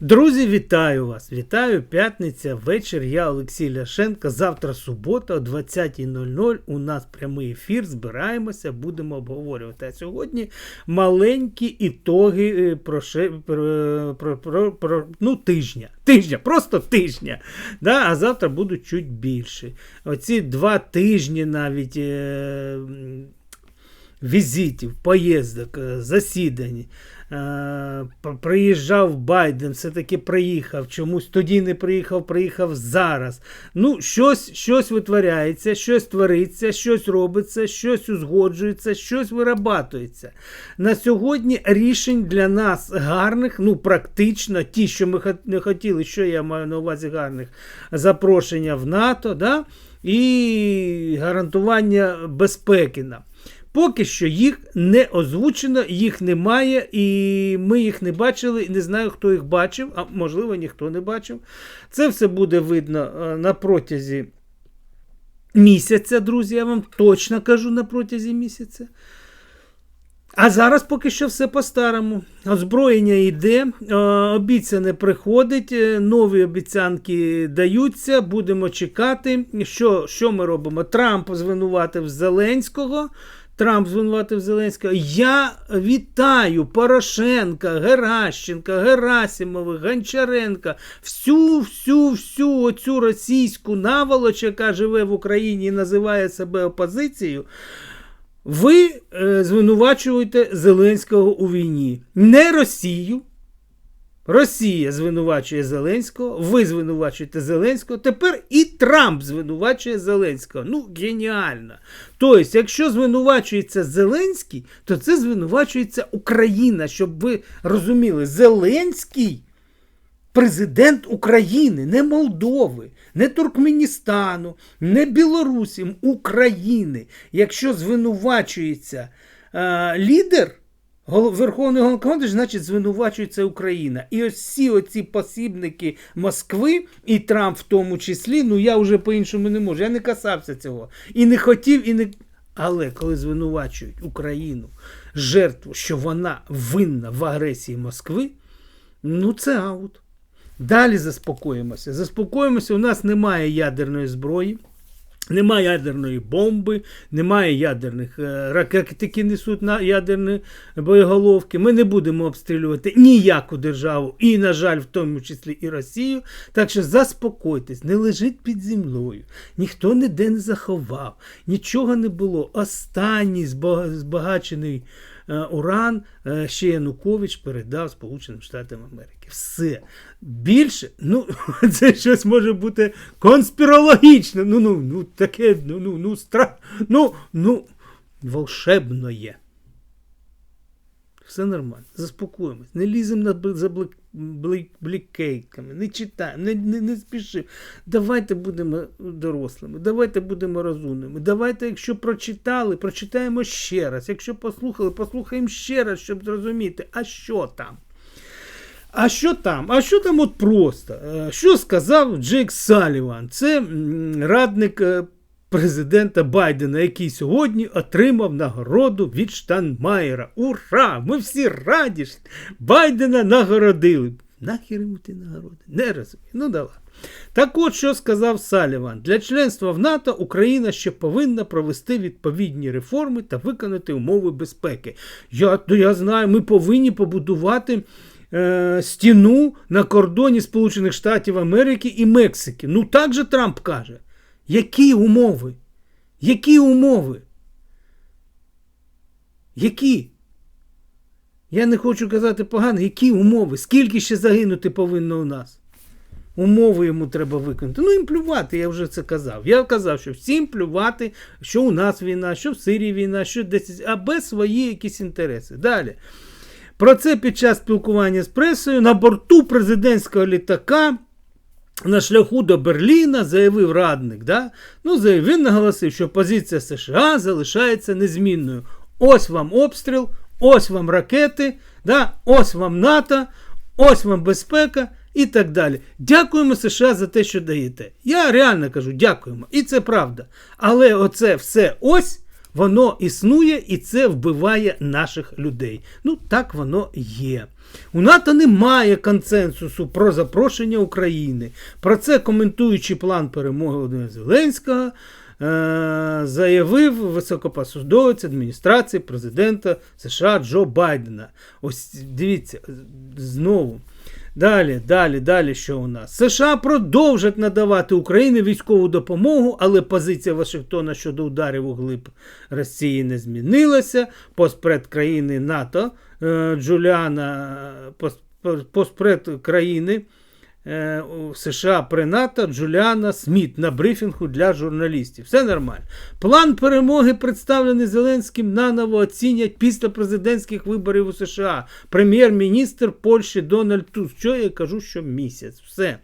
Друзі, вітаю вас! Вітаю п'ятниця, вечір. Я Олексій Ляшенко. Завтра субота о 20.00 у нас прямий ефір. Збираємося, будемо обговорювати. А сьогодні маленькі ітоги е, про, про, про, про, ну, тижня. Тижня, просто тижня. Да? А завтра будуть чуть більше. Оці два тижні навіть. Е- візитів, поїздок, е, засідань. Е, Приїжджав Байден, все-таки приїхав. Чомусь тоді не приїхав, приїхав зараз. Ну, щось, щось витворяється, щось твориться, щось робиться, щось узгоджується, щось вирабатується. На сьогодні рішень для нас гарних, ну практично ті, що ми не хотіли, що я маю на увазі гарних, запрошення в НАТО, да? і гарантування безпеки нам. Поки що їх не озвучено, їх немає, і ми їх не бачили. Не знаю, хто їх бачив, а можливо, ніхто не бачив. Це все буде видно е, на протязі місяця, друзі. Я вам точно кажу на протязі місяця. А зараз поки що все по-старому. Озброєння йде, е, обіцяне приходить, е, нові обіцянки даються. Будемо чекати. Що, що ми робимо? Трамп звинуватив Зеленського. Трамп звинуватив Зеленського. Я вітаю Порошенка, Геращенка, Герасимова, Гончаренка, всю, всю, всю оцю російську наволоч, яка живе в Україні і називає себе опозицією. Ви е, звинувачуєте Зеленського у війні. Не Росію. Росія звинувачує Зеленського, ви звинувачуєте Зеленського, тепер і Трамп звинувачує Зеленського. Ну, геніально. Тобто, якщо звинувачується Зеленський, то це звинувачується Україна, щоб ви розуміли, Зеленський президент України, не Молдови, не Туркменістану, не Білорусі, України. Якщо звинувачується е, лідер, Верховний Головнокомандуючий, значить звинувачується Україна. І ось всі оці посібники Москви, і Трамп в тому числі, ну я вже по-іншому не можу. Я не касався цього. І не хотів, і не. Але коли звинувачують Україну, жертву, що вона винна в агресії Москви, ну це аут. Далі заспокоїмося. Заспокоїмося, у нас немає ядерної зброї. Немає ядерної бомби, немає ядерних е, ракет, які несуть на ядерні боєголовки. Ми не будемо обстрілювати ніяку державу, і, на жаль, в тому числі і Росію. Так що заспокойтесь, не лежить під землею, ніхто ніде не заховав, нічого не було. Останній збагачений уран е, ще Янукович передав Сполученим Штатам Америки. Все. Більше, ну, це щось може бути конспірологічне. Ну, ну, ну, таке, ну, ну, ну, страх, ну, ну, волшебно є. Все нормально, заспокоїмось, не ліземо на за блікейками, не читаємо, не, не, не спішимо. Давайте будемо дорослими, давайте будемо розумними. Давайте, якщо прочитали, прочитаємо ще раз. Якщо послухали, послухаємо ще раз, щоб зрозуміти, а що там. А що там? А що там от просто? Е, Що сказав Джейк Саліван? Це радник е, президента Байдена, який сьогодні отримав нагороду від Штанмаєра. Ура! Ми всі раді! Байдена нагородили. Нахер йому ті нагороди? Не розумію. Ну давай. Так от, що сказав Саліван. Для членства в НАТО Україна ще повинна провести відповідні реформи та виконати умови безпеки. Я, ну, я знаю, ми повинні побудувати е, стіну на кордоні Сполучених Штатів Америки і Мексики. Ну так же Трамп каже. Які умови? Які умови? Які? Я не хочу казати погано, які умови? Скільки ще загинути повинно у нас? Умови йому треба виконати. Ну, їм плювати, я вже це казав. Я казав, що всім плювати, що у нас війна, що в Сирії війна, що десь, а без свої якісь інтереси. Далі. Про це під час спілкування з пресою на борту президентського літака на шляху до Берліна заявив радник. Да? Ну, він наголосив, що позиція США залишається незмінною. Ось вам обстріл, ось вам ракети, да? ось вам НАТО, ось вам безпека і так далі. Дякуємо США за те, що даєте. Я реально кажу, дякуємо. І це правда. Але оце все ось Воно існує і це вбиває наших людей. Ну, так воно є. У НАТО немає консенсусу про запрошення України. Про це коментуючи план перемоги Володимира Зеленського, е- заявив високопосудовець адміністрації президента США Джо Байдена. Ось дивіться, знову. Далі, далі, далі, що у нас? США продовжать надавати Україні військову допомогу, але позиція Вашингтона щодо ударів у глиб Росії не змінилася. Поспред країни НАТО е, Джуліана, поспред країни е, у США при НАТО Джуліана Сміт на брифінгу для журналістів. Все нормально. План перемоги, представлений Зеленським, наново оцінять після президентських виборів у США. Прем'єр-міністр Польщі Дональд Туз. Що я кажу, що місяць. Все.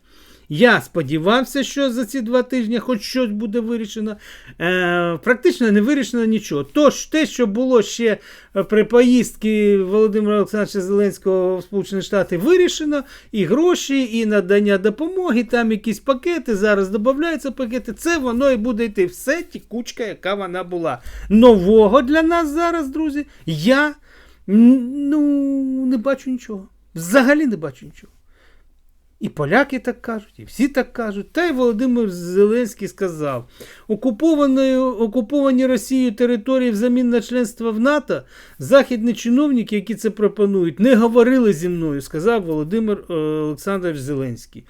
Я сподівався, що за ці два тижні хоч щось буде вирішено. Е, практично не вирішено нічого. Тож те, що було ще е, при поїздці Володимира Олександровича Зеленського в Сполучені Штати, вирішено. І гроші, і надання допомоги, там якісь пакети, зараз додаються пакети. Це воно і буде йти. Все тікучка, яка вона була. Нового для нас зараз, друзі, я ну, не бачу нічого. Взагалі не бачу нічого. І поляки так кажуть, і всі так кажуть. Та й Володимир Зеленський сказав: окуповані, Росією території взамін на членство в НАТО, західні чиновники, які це пропонують, не говорили зі мною, сказав Володимир е, Олександрович Зеленський.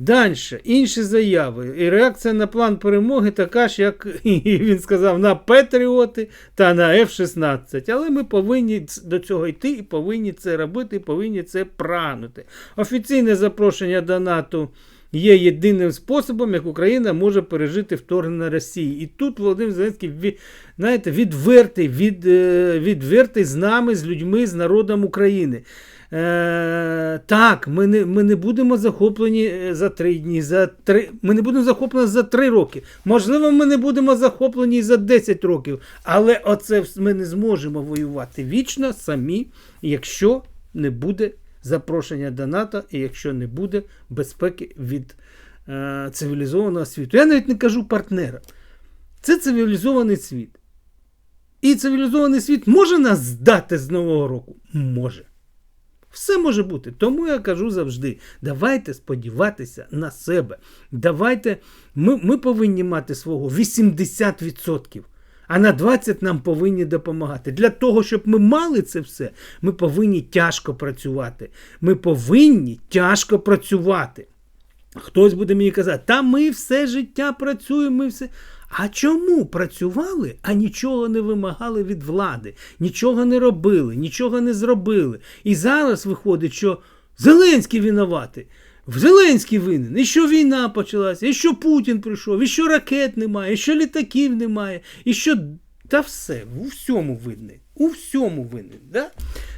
Далі, інші заяви. І реакція на план перемоги така ж, як він сказав, на Петріоти та на F-16. Але ми повинні до цього йти і повинні це робити, і повинні це прагнути. Офіційне запрошення до НАТО є єдиним способом, як Україна може пережити вторгнення Росії. І тут Володимир Зеленський знаєте, відвертий, від, е, відвертий з нами, з людьми, з народом України. Е, так, ми не, ми не будемо захоплені е, за три дні, за три, ми не будемо захоплені за три роки. Можливо, ми не будемо захоплені за 10 років. Але оце ми не зможемо воювати вічно самі, якщо не буде запрошення до НАТО і якщо не буде безпеки від е, цивілізованого світу. Я навіть не кажу партнера. Це цивілізований світ. І цивілізований світ може нас здати з Нового року? Може. Все може бути. Тому я кажу завжди: давайте сподіватися на себе. Давайте, ми, ми повинні мати свого 80%. А на 20 нам повинні допомагати. Для того, щоб ми мали це все, ми повинні тяжко працювати. Ми повинні тяжко працювати. Хтось буде мені казати, та ми все життя працюємо, ми все. А чому працювали, а нічого не вимагали від влади, нічого не робили, нічого не зробили. І зараз виходить, що Зеленський винуватий. Зеленський винен, і що війна почалася, і що Путін прийшов, і що ракет немає, і що літаків немає, і що. Та все, у всьому винний. У всьому винен. Да?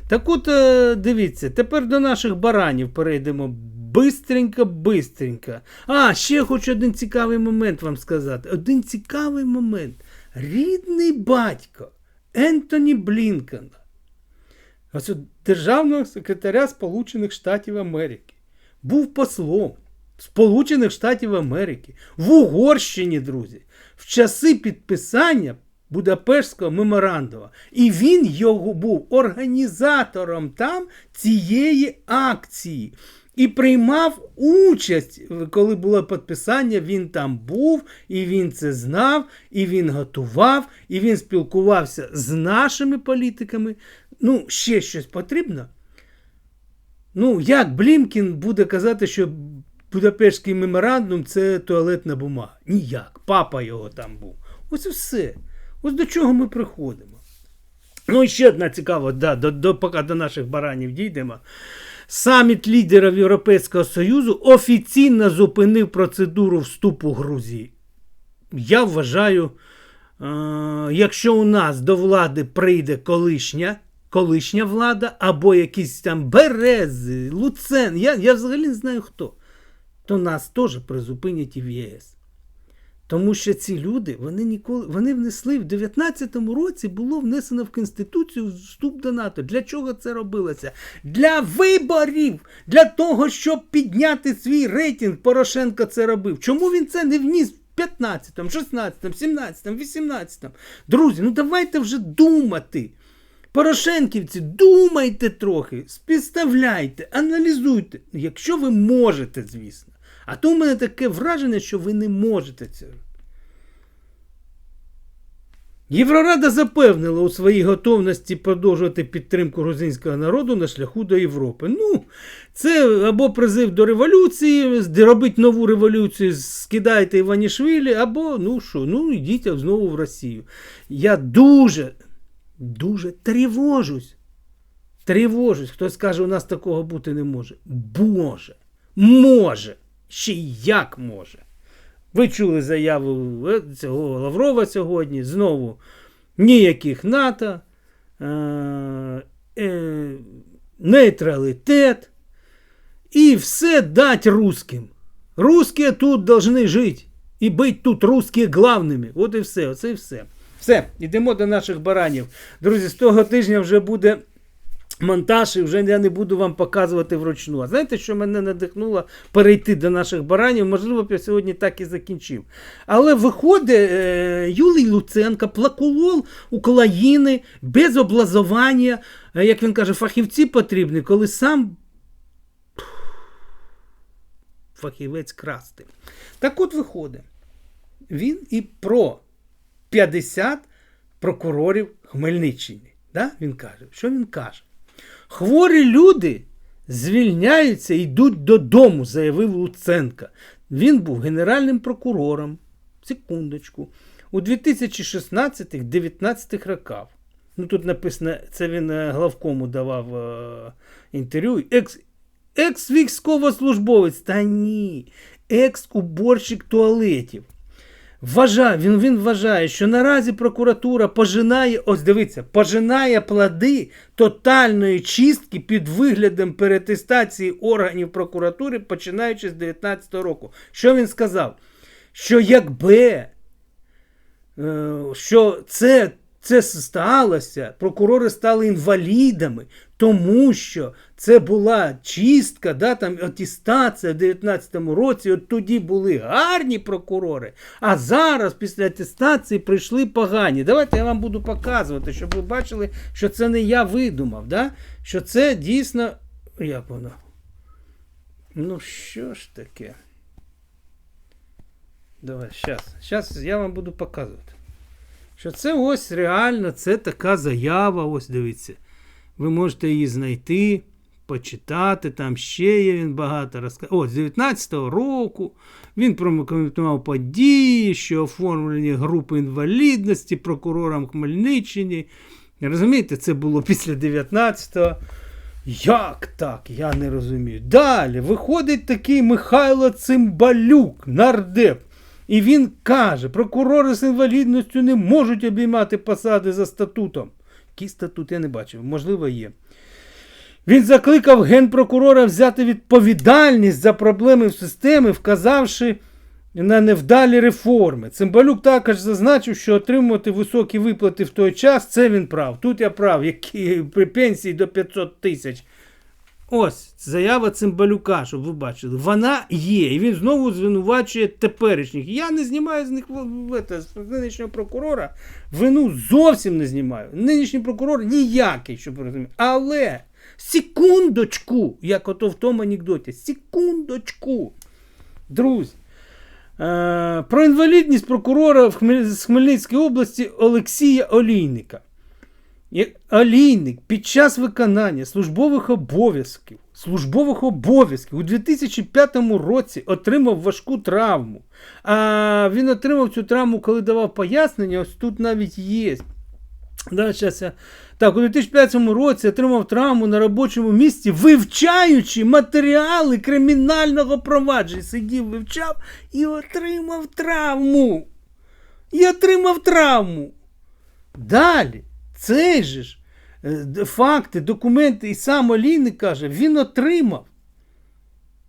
Так от, е, дивіться, тепер до наших баранів перейдемо. Бистренько, бистренько. А, ще хочу один цікавий момент вам сказати. Один цікавий момент. Рідний батько Ентоні Блінкена, державного секретаря Сполучених Штатів Америки, був послом Сполучених Штатів Америки в Угорщині, друзі, в часи підписання Будапештського меморандуму. І він його був організатором там цієї акції. І приймав участь, коли було підписання, він там був, і він це знав, і він готував, і він спілкувався з нашими політиками. Ну, ще щось потрібно. Ну, як Блімкін буде казати, що Будапештський меморандум це туалетна бумага? Ніяк. Папа його там був. Ось і все. Ось до чого ми приходимо. Ну, і ще одна цікава, да, до, до, поки до наших баранів дійдемо. Саміт лідерів Європейського Союзу офіційно зупинив процедуру вступу Грузії. Я вважаю, е, якщо у нас до влади прийде колишня, колишня влада, або якісь там Берези, Луцен, я, я взагалі не знаю хто, то нас теж призупинять і в ЄС. Тому що ці люди вони ніколи вони внесли в 19-му році було внесено в Конституцію вступ до НАТО. Для чого це робилося? Для виборів, для того, щоб підняти свій рейтинг. Порошенко це робив. Чому він це не вніс в 15, 16, 17, 18. Друзі, ну давайте вже думати. Порошенківці, думайте трохи, співставляйте, аналізуйте, якщо ви можете, звісно. А то в мене таке враження, що ви не можете цього. Єврорада запевнила у своїй готовності продовжувати підтримку грузинського народу на шляху до Європи. Ну, це або призив до революції, робить нову революцію, скидайте Іванішвілі, або ну що, ну йдіть знову в Росію. Я дуже, дуже тривожусь. Тривожусь. Хтось каже, у нас такого бути не може. Боже, може. Ще як може. Ви чули заяву е, цього Лаврова сьогодні. Знову ніяких НАТО, е, е, нейтралітет. І все дать русским. Русські тут повинні жити. І бути тут русські главними. От і все. Оце і все. Все, йдемо до наших баранів. Друзі, з того тижня вже буде монтаж, і вже я не буду вам показувати вручну. А знаєте, що мене надихнуло перейти до наших баранів? Можливо, б я сьогодні так і закінчив. Але виходить е, Юлій Луценко, плакулол України без облазування, е, як він каже, фахівці потрібні, коли сам. Фахівець красти. Так от виходить, він і про 50 прокурорів Хмельниччини. Да? Він каже, що він каже? Хворі люди звільняються і йдуть додому, заявив Луценка. Він був генеральним прокурором. Секундочку. У 2016-19 роках. Ну тут написано, це він е, главкому давав е, інтерв'ю. Екс, екс-військовослужбовець. Та ні, екс-уборщик туалетів. Вважає, він він вважає, що наразі прокуратура пожинає, ось дивіться, пожинає плоди тотальної чистки під виглядом перетестації органів прокуратури, починаючи з 2019 року. Що він сказав? Що якби е, що це це сталося, прокурори стали інвалідами, тому що це була чистка, да, там атестація в 19-му році. От тоді були гарні прокурори, а зараз після атестації прийшли погані. Давайте я вам буду показувати, щоб ви бачили, що це не я видумав, да? що це дійсно. Як воно? Ну, що ж таке? Давай, зараз. Зараз я вам буду показувати. Що це ось реально це така заява. Ось дивіться. Ви можете її знайти, почитати. Там ще є він багато розказав. Ось, з 19-го року він прокоментував події, що оформлені групи інвалідності прокурором Хмельниччині. Розумієте, це було після 19-го. Як так? Я не розумію. Далі виходить такий Михайло Цимбалюк, нардеп. І він каже, прокурори з інвалідністю не можуть обіймати посади за статутом. Який статут я не бачив, можливо, є. Він закликав генпрокурора взяти відповідальність за проблеми в системі, вказавши на невдалі реформи. Цимбалюк також зазначив, що отримувати високі виплати в той час це він прав. Тут я прав, які при пенсії до 500 тисяч. Ось заява Цимбалюка, щоб ви бачили. Вона є. І він знову звинувачує теперішніх. Я не знімаю з них з нинішнього прокурора. Вину зовсім не знімаю. Нинішній прокурор ніякий, щоб ви. Але секундочку, як ото в тому анекдоті, секундочку. Друзі. Е, про інвалідність прокурора з Хмельницької області Олексія Олійника. Олійник під час виконання службових обов'язків службових обов'язків у 2005 році отримав важку травму. А він отримав цю травму, коли давав пояснення, ось тут навіть є. Да, щас я... Так, у 2005 році отримав травму на робочому місці, вивчаючи матеріали кримінального провадження. Сидів, вивчав і отримав травму. І отримав травму. Далі. Цей же ж е, факти, документи, і сам Олійник каже, він отримав.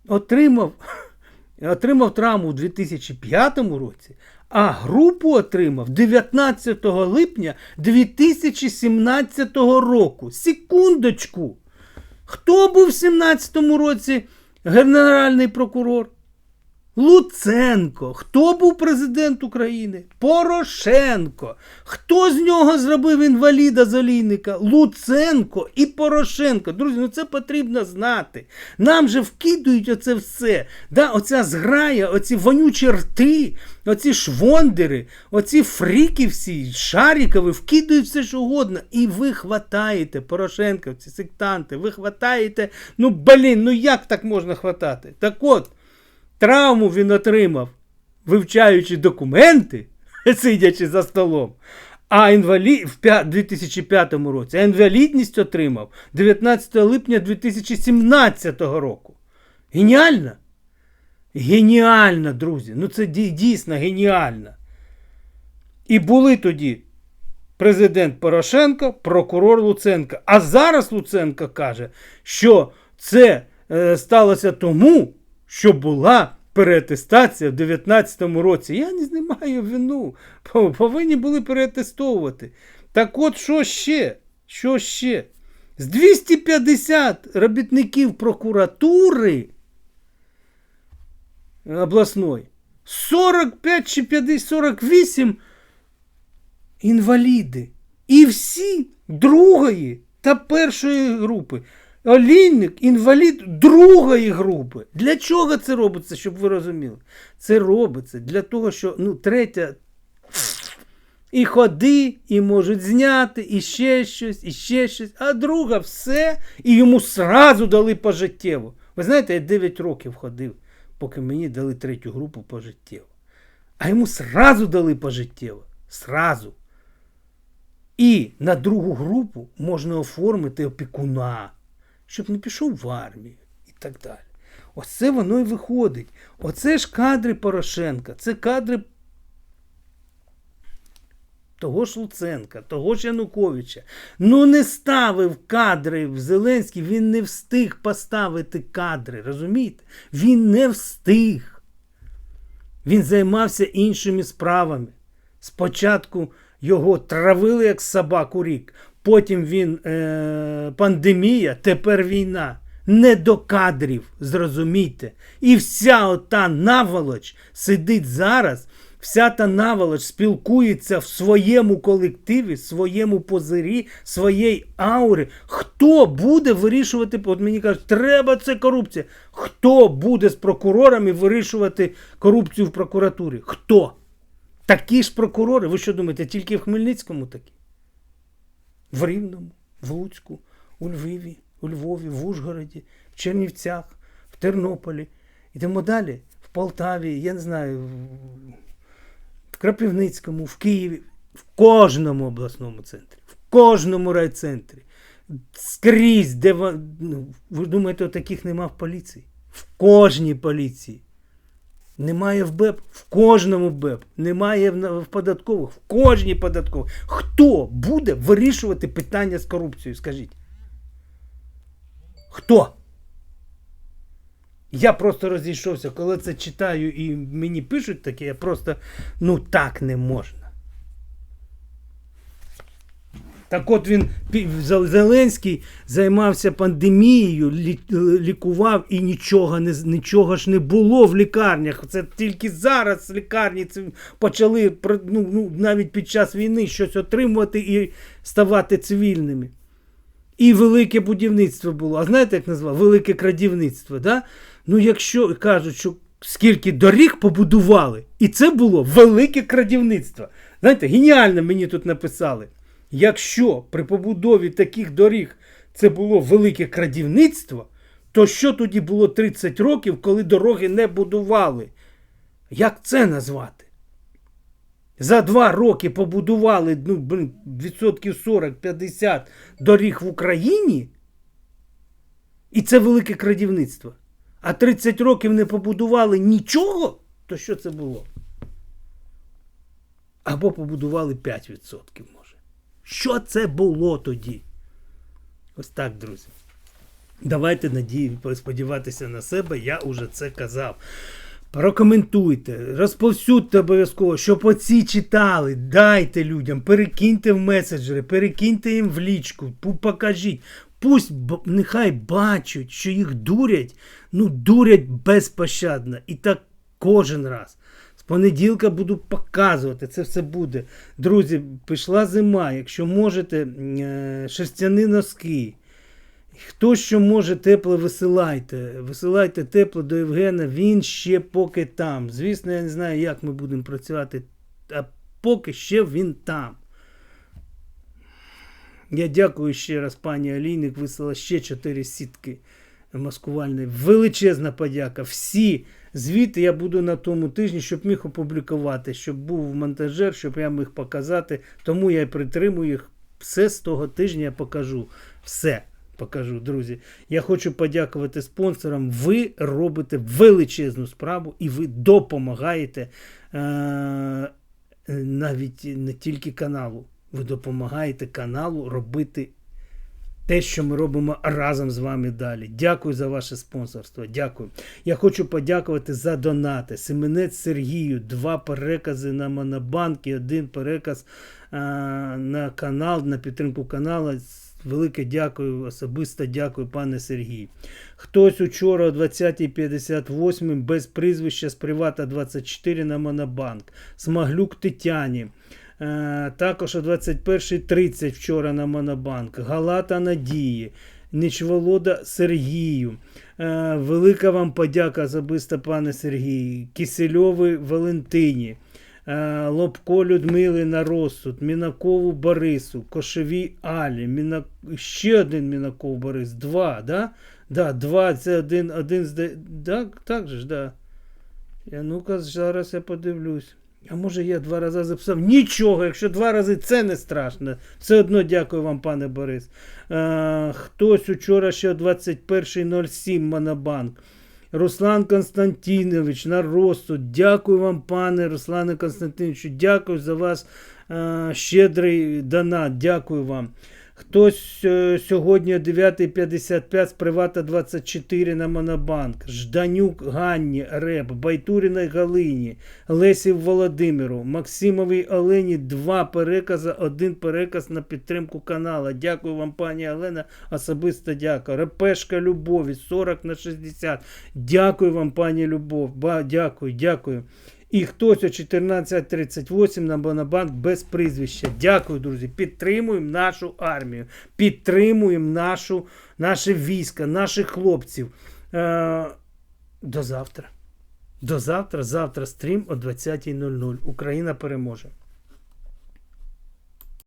Отримав отримав травму у 2005 році, а групу отримав 19 липня 2017 року. Секундочку. Хто був в 2017 році генеральний прокурор? Луценко. Хто був президент України? Порошенко. Хто з нього зробив інваліда з? Луценко і Порошенко. Друзі, ну це потрібно знати. Нам же вкидують оце все. Да, Оця зграя, оці вонючі рти, оці швондери, оці фріки всі, шарікові, вкидують все що угодно. І ви хватаєте, Порошенковці, сектанти, ви хватаєте. Ну, блін, ну як так можна хватати? Так от. Травму він отримав, вивчаючи документи, сидячи за столом. А інвалід в 2005 році а інвалідність отримав 19 липня 2017 року. Геніально? Геніально, друзі. Ну це дійсно геніально. І були тоді президент Порошенко, прокурор Луценко. А зараз Луценко каже, що це е, сталося тому що була переатестація в 2019 році. Я не знімаю вину. Повинні були переатестовувати. Так от, що ще? Що ще? З 250 робітників прокуратури обласної 45 чи 50, 48 інваліди. І всі другої та першої групи. Олійник інвалід другої групи. Для чого це робиться, щоб ви розуміли? Це робиться для того, що ну, третя. І ходи, і можуть зняти, і ще щось, і ще щось. А друга все. І йому сразу дали пожиттєво. Ви знаєте, я 9 років ходив, поки мені дали третю групу пожиттєво. А йому сразу дали пожиттєво. Сразу. І на другу групу можна оформити опікуна щоб не пішов в армію і так далі. Оце воно і виходить. Оце ж кадри Порошенка, це кадри того ж Луценка, того ж Януковича. Ну не ставив кадри в Зеленський, він не встиг поставити кадри. Розумієте? Він не встиг. Він займався іншими справами. Спочатку його травили як собаку рік, потім він е, пандемія, тепер війна. Не до кадрів, зрозумійте. І вся ота наволоч сидить зараз, вся та наволоч спілкується в своєму колективі, своєму позирі, своєї аури. Хто буде вирішувати? От мені кажуть, треба це корупція. Хто буде з прокурорами вирішувати корупцію в прокуратурі? Хто? Такі ж прокурори, ви що думаєте, тільки в Хмельницькому такі? В Рівному, в Луцьку, у Львові, у Львові, в Ужгороді, в Чернівцях, в Тернополі. Йдемо далі, в Полтаві, я не знаю, в Крапивницькому, в Києві, в кожному обласному центрі, в кожному райцентрі. Скрізь, де ну, ви думаєте, таких нема в поліції? В кожній поліції. Немає в БЕП, в кожному БЕП, немає в податкових, в кожній податковій. Хто буде вирішувати питання з корупцією? Скажіть? Хто? Я просто розійшовся, коли це читаю і мені пишуть таке, я просто ну так не можна. Так от він Зеленський займався пандемією, лікував і нічого не нічого ж не було в лікарнях. Це тільки зараз лікарні почали ну, ну, навіть під час війни щось отримувати і ставати цивільними. І велике будівництво було. А знаєте, як назвав? Велике крадівництво. Да? Ну, якщо кажуть, що скільки доріг побудували, і це було велике крадівництво. Знаєте, геніально мені тут написали. Якщо при побудові таких доріг це було велике крадівництво, то що тоді було 30 років, коли дороги не будували? Як це назвати? За два роки побудували ну, відсотків 40-50 доріг в Україні. І це велике крадівництво. А 30 років не побудували нічого, то що це було? Або побудували 5%. Що це було тоді? Ось так, друзі. Давайте надію сподіватися на себе, я уже це казав. Прокоментуйте, розповсюдьте обов'язково, щоб оці читали, дайте людям, перекиньте в меседжери, перекиньте їм в лічку, покажіть. Пусть нехай бачать, що їх дурять, ну дурять безпощадно. І так Кожен раз. Понеділка буду показувати, це все буде. Друзі, пішла зима. Якщо можете, е, шерстяні носки. Хто що може, тепле висилайте. Висилайте тепло до Євгена, він ще поки там. Звісно, я не знаю, як ми будемо працювати, а поки ще він там. Я дякую ще раз, пані Алійник, вислала ще 4 сітки маскувальної. Величезна подяка. Всі звіти я буду на тому тижні, щоб міг опублікувати, щоб був монтажер, щоб я міг показати. Тому я притримую їх. Все з того тижня я покажу. Все покажу, друзі. Я хочу подякувати спонсорам. Ви робите величезну справу і ви допомагаєте е- навіть не тільки каналу. Ви допомагаєте каналу робити те, що ми робимо разом з вами далі. Дякую за ваше спонсорство. Дякую. Я хочу подякувати за донати. Семенець Сергію, два перекази на Монобанк і один переказ а, на канал, на підтримку каналу. Велике дякую, особисто дякую, пане Сергій. Хтось учора о 20.58 без прізвища з Привата 24 на Монобанк. Смаглюк Тетяні. Е, Також о 21.30 вчора на Монобанк. Галата Надії. Нічволода Сергію. Е, Велика вам подяка особисто, пане Сергій. Кисельові Валентині. Е, Лобко Людмили на розсуд, Мінакову Борису, Кошевій Алі, Мінак... ще один Мінаков Борис, два, да? Да, два, це один, один зда... да? так же ж, да. Я ну-ка зараз я подивлюсь. А може я два рази записав? Нічого, якщо два рази це не страшно. Все одно дякую вам, пане Борис. Е, хтось учора ще о 21.07 Монобанк. Руслан Константинович на розсуд. Дякую вам, пане Руслане Константиновичу. Дякую за вас е, щедрий донат. Дякую вам. Хтось е, сьогодні о 9.55 з Привата 24 на Монобанк. Жданюк Ганні Реп, Байтуріна Галині, Лесів Володимиру, Максимовій Олені два перекази, один переказ на підтримку канала. Дякую вам, пані Олена. Особисто дякую. Репешка Любові 40 на 60. Дякую вам, пані Любов. Ба, дякую, дякую. І хтось о 14.38 на Бонабанк без прізвища. Дякую, друзі. Підтримуємо нашу армію, підтримуємо нашу, наше військо, наших хлопців. Е, до завтра. До завтра. Завтра стрім о 20.00. Україна переможе.